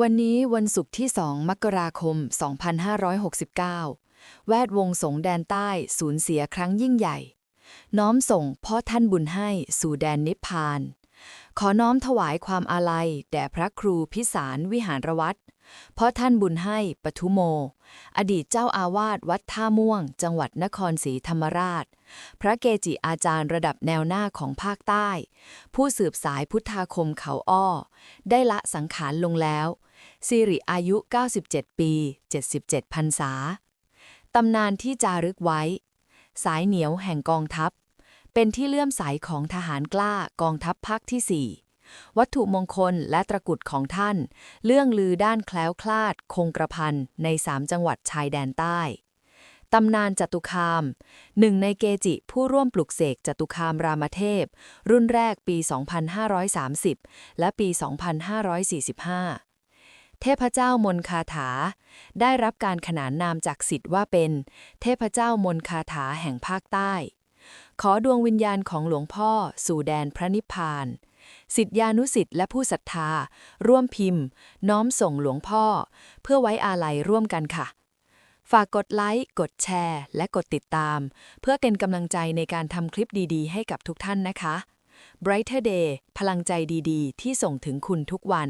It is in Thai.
วันนี้วันศุกร์ที่ 2 มกราคม 2569 แวดวงสงแดนใต้สูญเสียครั้งยิ่งใหญ่ น้อมส่งพ่อท่านบุญให้สู่แดนนิพพาน ขอน้อมถวายความอาลัย แด่พระครูพิสารวิหารวัตรพ่อท่านบุญให้ปทุโม อดีตเจ้าอาวาสวัดท่าม่วง จังหวัดนครศรีธรรมราช พระเกจิอาจารย์ระดับแนวหน้าของภาคใต้ ผู้สืบสายพุทธาคมเขาอ้อ ได้ละสังขารลงแล้วสิริอายุ 97 ปี 77พรรษาตำนานที่จารึกไว้ สายเหนียวแห่งกองทัพ เป็นที่เลื่อมใสของทหารกล้ากองทัพภาคที่ 4 วัตถุมงคลและตระกุดของท่านเรื่องลือด้านแคล้วคลาด คงกระพันในสามจังหวัดชายแดนใต้ตำนานจตุคาม หนึ่งในเกจิผู้ร่วมปลุกเสกจตุคามรามเทพ รุ่นแรกปี 2530 และปี 2545 เทพเจ้ามนคาถา ได้รับการขนานนามจากสิทธิ์ว่าเป็น เทพเจ้ามนคาถาแห่งภาคใต้ ขอดวงวิญญาณของหลวงพ่อ สู่แดนพระนิพพานสิทธิานุสิทธิ์และผู้ศรัทธา ร่วมพิมพ์ น้อมส่งหลวงพ่อ เพื่อไว้อาลัยร่วมกันค่ะ ฝากกดไลค์ กดแชร์ และกดติดตาม เพื่อเป็นกำลังใจในการทำคลิปดีๆ ให้กับทุกท่านนะคะ Brighter Day พลังใจดีๆ ที่ส่งถึงคุณทุกวัน